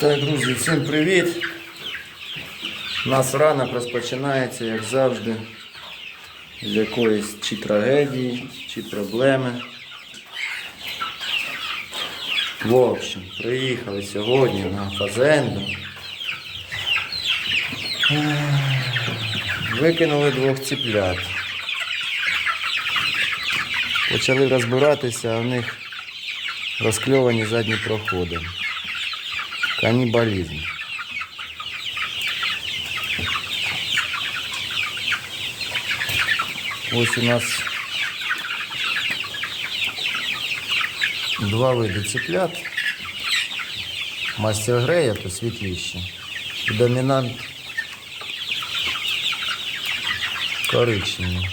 Так, друзі, всім привіт! У нас ранок розпочинається, як завжди, з якоїсь чи трагедії, чи проблеми. В общем, приїхали сьогодні на фазенду. Викинули двох ціплят. Почали розбиратися, а в них розкльовані задні проходи. Каннибализм. Ось у нас два види цыплят. Мастер Грея, то світліші. І домінант коричневий.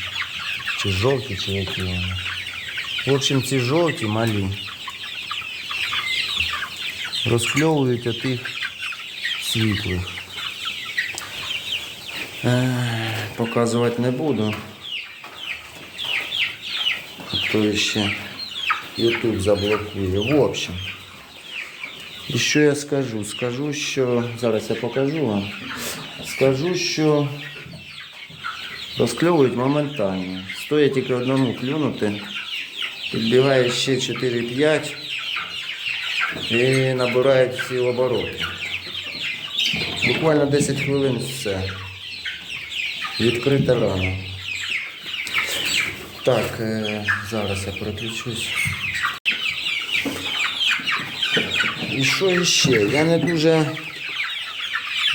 Чи жовті, чи які вони. В общем, ці жовті малі Розкльовують отих світлих. Е, Показувати не буду. То ще YouTube заблокує. В общем. І що я скажу? Скажу, що. Зараз я покажу вам. Скажу, що розкльовують моментально. Стоїть тільки одному клюнути. Підбігає ще 4-5 і набирають всі обороти. Буквально 10 хвилин все. Відкрита рана. Так, е, зараз я переключусь. І що іще? Я не дуже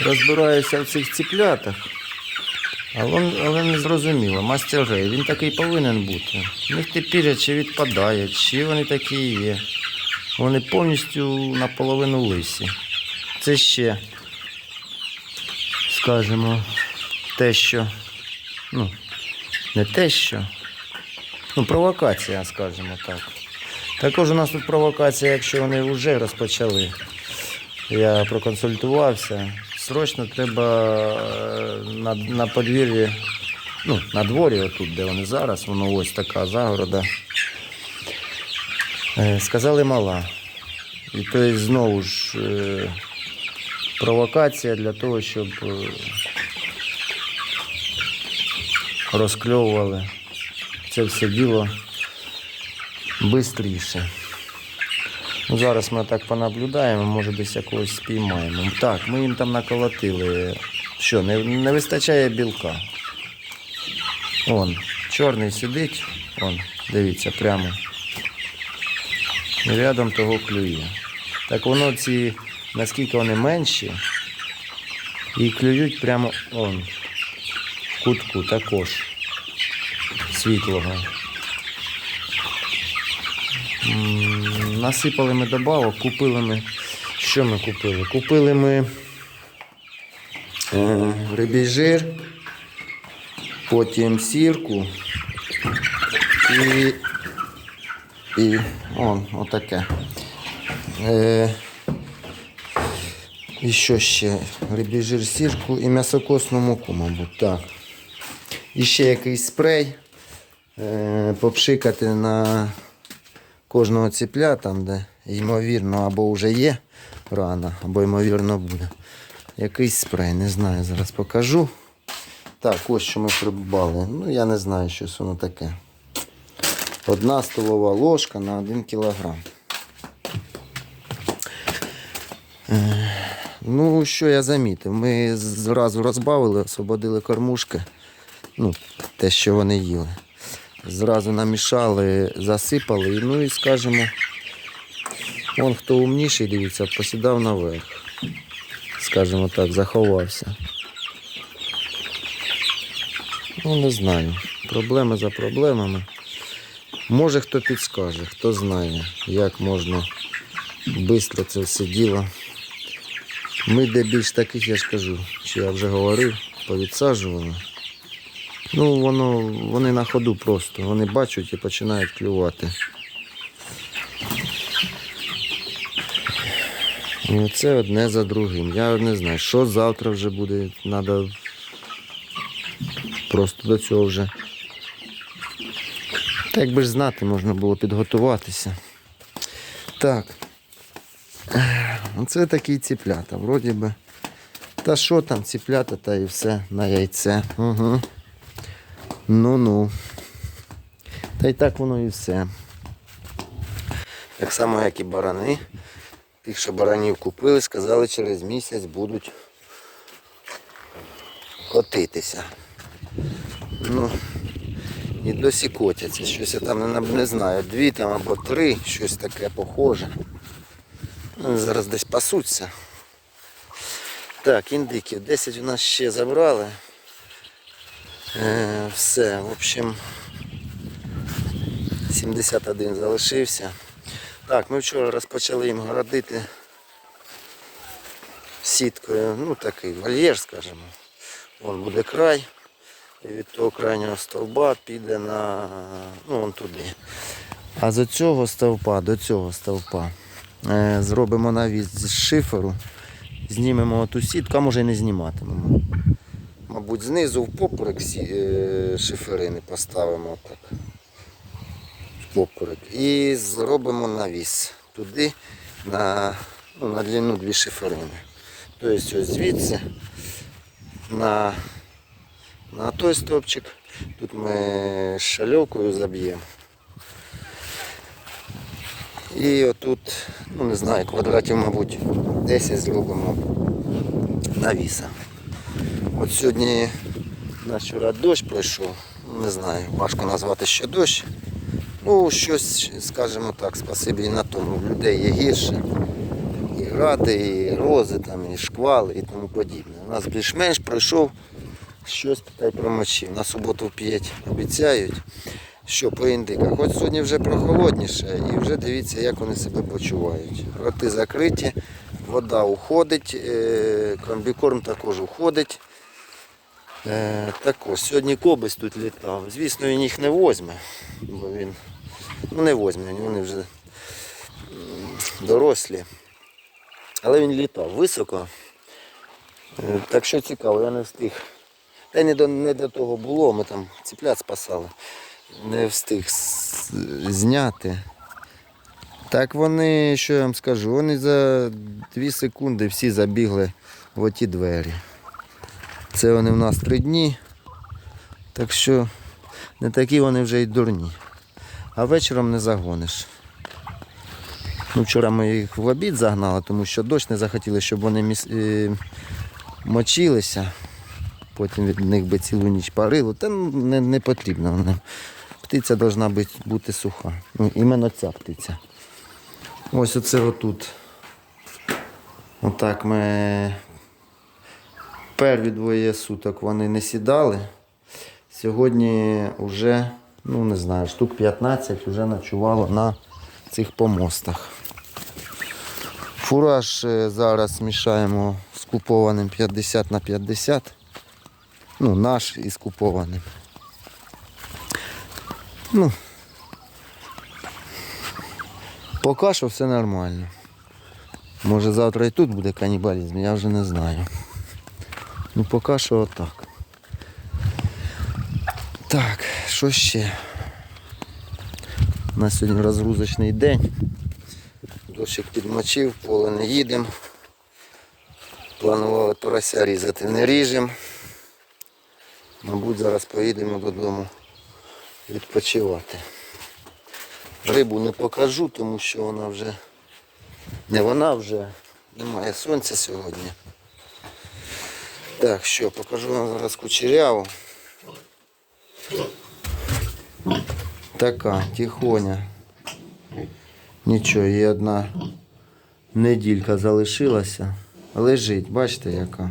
розбираюся в цих ціплятах. Але, але не зрозуміло, мастер Грей, він такий повинен бути. В них чи відпадає, чи вони такі є. Вони повністю наполовину лисі. Це ще, скажімо, те, що. Ну, не те, що. Ну, провокація, скажімо так. Також у нас тут провокація, якщо вони вже розпочали. Я проконсультувався. Срочно треба е, на, на подвір'ї, ну, на дворі, отут, де вони зараз, воно ось така загорода. Е, Сказали мала. І то є знову ж е, провокація для того, щоб е, розкльовували це все діло швидше. Ну, зараз ми так понаблюдаємо, може десь якогось спіймаємо. Так, ми їм там наколотили. Що, не, не вистачає білка. Вон, чорний сидить, вон, дивіться, прямо. Рядом того клює. Так воно ці, наскільки вони менші, і клюють прямо он, в кутку також світлого. Насипали ми добавок, купили ми. Що ми купили? Купили ми е, рибій жир, потім сірку і, і он, отаке. Е, і що ще? Рибій жир, сірку і м'ясокосну муку, мабуть. Так. І ще якийсь спрей. Е, попшикати на кожного ціпля, там, де ймовірно або вже є рана, або ймовірно буде. Якийсь спрей, не знаю, зараз покажу. Так, ось що ми придбали. Ну, я не знаю, що воно таке. Одна столова ложка на 1 кілограм. Е, Ну, що я замітив? Ми зразу розбавили, освободили кормушки. Ну, те, що вони їли. Зразу намішали, засипали. Ну і скажімо, он хто умніший, дивіться, посідав наверх. Скажімо так, заховався. Ну, не знаю. Проблеми за проблемами. Може хто підскаже, хто знає, як можна швидко це все діло. Ми де більш таких, я ж кажу, що я вже говорив, повідсаджували. Ну, воно, вони на ходу просто. Вони бачать і починають клювати. І оце одне за другим. Я не знаю, що завтра вже буде. Треба просто до цього вже. Якби ж знати, можна було підготуватися. Так. Оце такі ціплята. Вроді би. Та що там, ціплята, та і все на яйце. Угу. Ну-ну. Та й так воно і все. Так само, як і барани. Тих, що баранів купили, сказали, через місяць будуть котитися. Ну, і досі котяться. Щось я там не, знаю, дві там або три, щось таке похоже. Ну, зараз десь пасуться. Так, індиків 10 у нас ще забрали. Е, все, в общем, 71 залишився. Так, ми вчора розпочали їм городити сіткою, ну такий вольєр, скажімо. Вон буде край. Від того крайнього стовба піде на ну, вон туди. А з цього стовпа до цього стовпа е, зробимо навіс з шиферу, знімемо ту сітку, а може і не зніматимемо. Мабуть, знизу в поперек е, шиферини поставимо так. В поперек. І зробимо навіс туди на, ну, на длину дві шиферини. Тобто ось звідси на, на той стовпчик. Тут ми шальовкою заб'ємо. І отут, ну не знаю, квадратів, мабуть, 10 зробимо навіса. От сьогодні у нас вчора дощ пройшов, ну, не знаю, важко назвати що дощ. Ну, щось, скажімо так, спасибі і на тому. В людей є гірше. І гради, і рози, там, і шквали і тому подібне. У нас більш-менш пройшов щось питай промочив. На суботу 5 обіцяють. Що по індиках? Хоч сьогодні вже прохолодніше і вже дивіться, як вони себе почувають. Роти закриті, вода уходить, е, комбікорм також уходить. Е, Так ось, сьогодні кобись тут літав. Звісно, він їх не возьме, бо він ну не возьме, вони вже дорослі. Але він літав високо. Е, Так що цікаво, я не встиг. Та не до, не до того було, ми там ціплят спасали. Не встиг зняти. Так вони, що я вам скажу, вони за 2 секунди всі забігли в оті двері. Це вони в нас три дні. Так що не такі вони вже й дурні. А вечором не загониш. Ну, вчора ми їх в обід загнали, тому що дощ не захотіли, щоб вони міс... е, мочилися. Потім від них би цілу ніч парило. Та ну, не, не потрібно. Птиця повинна бути, бути суха. Ну, іменно ця птиця. Ось оце отут. Отак ми перві двоє суток вони не сідали. Сьогодні вже, ну не знаю, штук 15 вже ночувало на цих помостах. Фураж е, зараз мішаємо з купованим 50 на 50. Ну, наш із купованим. Ну, поки що все нормально. Може завтра і тут буде канібалізм, я вже не знаю. Ну поки що отак. Так, що ще? У нас сьогодні розгрузочний день. Дощик підмочив, поле не їдемо. Планували порося різати, не ріжемо. Мабуть, зараз поїдемо додому відпочивати. Рибу не покажу, тому що вона вже не вона вже, немає сонця сьогодні. Так, що, покажу вам зараз кучеряву. Така, тихоня. Нічого, є одна неділька залишилася. Лежить, бачите яка.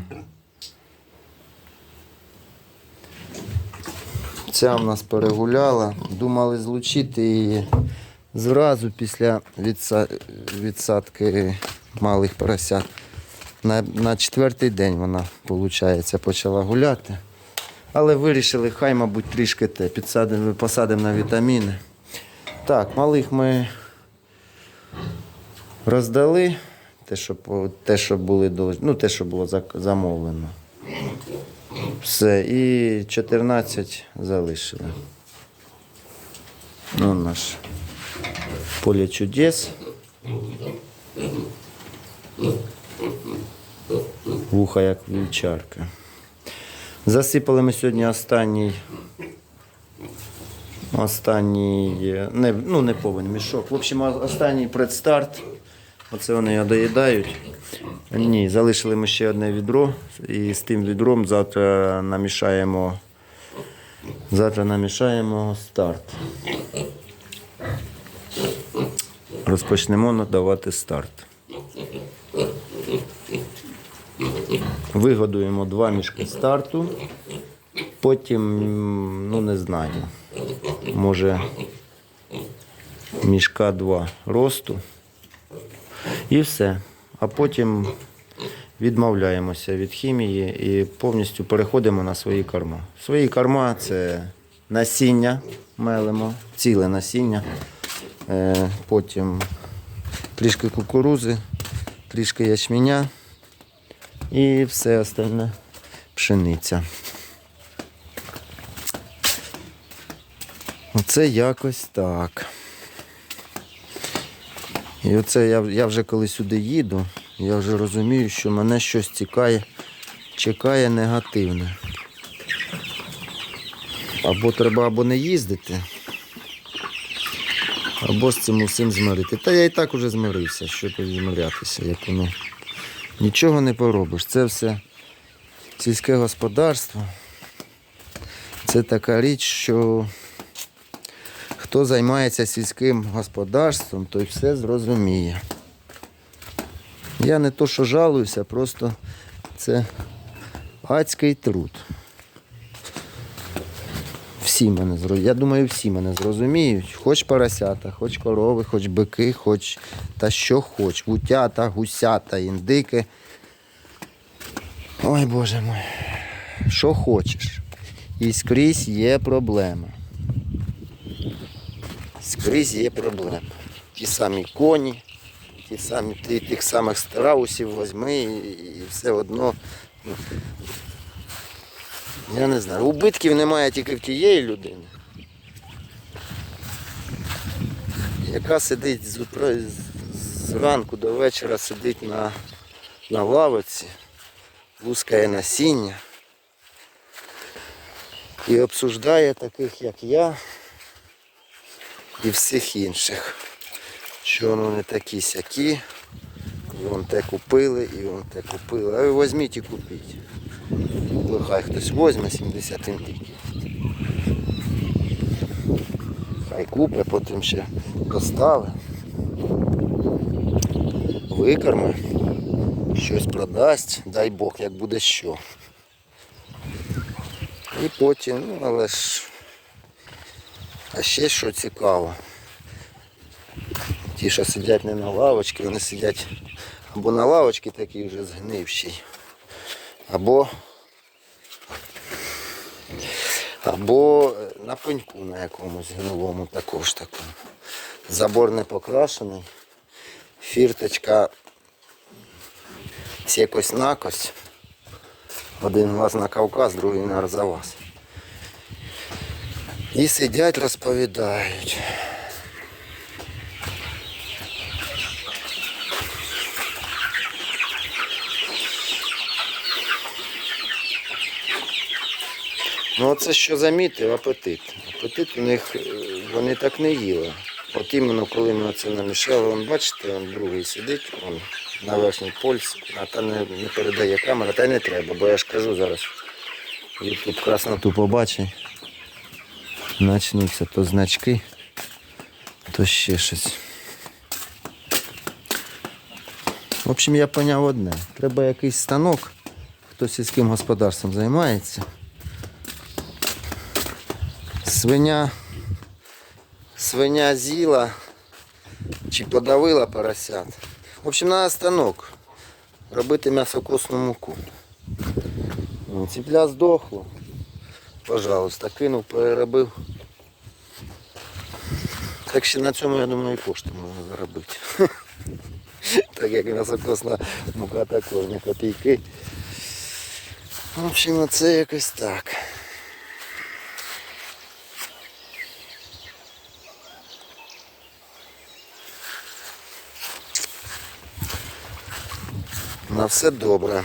Ця в нас перегуляла. Думали злучити її зразу після відса- відсадки малих поросят. На, на четвертий день вона, виходить, почала гуляти. Але вирішили, хай, мабуть, трішки те, підсадимо, посадимо на вітаміни. Так, малих ми роздали. Те, що, те, що були ну, те, що було замовлено. Все, і 14 залишили. Ну, наш поле чудес. Вуха як вівчарка. Засипали ми сьогодні останній. Останній, не, ну не повний мішок. В общем, останній предстарт. Оце вони його доїдають. Ні, залишили ми ще одне відро. І з тим відром завтра намішаємо. Завтра намішаємо старт. Розпочнемо надавати старт. Вигодуємо два мішки старту. Потім, ну не знаю, може мішка два росту. І все. А потім відмовляємося від хімії і повністю переходимо на свої корма. Свої корма це насіння мелимо, ціле насіння. Е, Потім трішки кукурузи, трішки ячменя і все остальне пшениця. Оце якось так. І оце я, я вже коли сюди їду, я вже розумію, що мене щось цікає, чекає негативне. Або треба або не їздити, або з цим усім змирити. Та я і так уже змирився, що тут змирятися, як воно. Нічого не поробиш. Це все сільське господарство. Це така річ, що хто займається сільським господарством, той все зрозуміє. Я не то, що жалуюся, просто це адський труд. Всі мене зро- Я думаю, всі мене зрозуміють. Хоч поросята, хоч корови, хоч бики, хоч та що хоч. Утята, гусята, індики. Ой, Боже мой. Що хочеш. І скрізь є проблема. Скрізь є проблема. Ті самі коні, ті самі, ти, тих самих страусів возьми і, і все одно. ну, Я не знаю. Убитків немає тільки в тієї людини, яка сидить з- зранку до вечора сидить на, на лавиці, лускає насіння і обсуждає таких, як я, і всіх інших. Що вони такі сякі, вон те купили, і вон те купили. А ви візьміть і купіть. Ну, хай хтось возьме 70 індиків. Хай купить, потім ще достави. Викорми, щось продасть, дай Бог, як буде що. І потім, ну але ж. А ще що цікаво. Ті, що сидять не на лавочці, вони сидять або на лавочці такі вже згнивші, або або на пеньку на якомусь гнилому також такому. Забор не покрашений, фірточка якось накось. Один глаз на Кавказ, другий на Арзавас. І сидять, розповідають. Ну оце що замітив, апетит. Апетит у них е, вони так не їли. От іменно коли ми це намішали, вон, бачите, он другий сидить, он, на верхній польс, а та не, не передає камера, та й не треба, бо я ж кажу зараз. Ютуб красноту побачить. Начнуться то значки, то ще щось. В общем, я поняв одне. Треба якийсь станок, хто сільським господарством займається. Свиня, свиня з'їла чи подавила поросят. В общем, на станок. Робити м'ясокосну муку. Ціпля здохло. Пожалуйста, кинув, переробив. Так що на цьому, я думаю, і кошти можна заробити. Так як м'ясокосна мука також не копійки. В общем, це якось так. На все добре.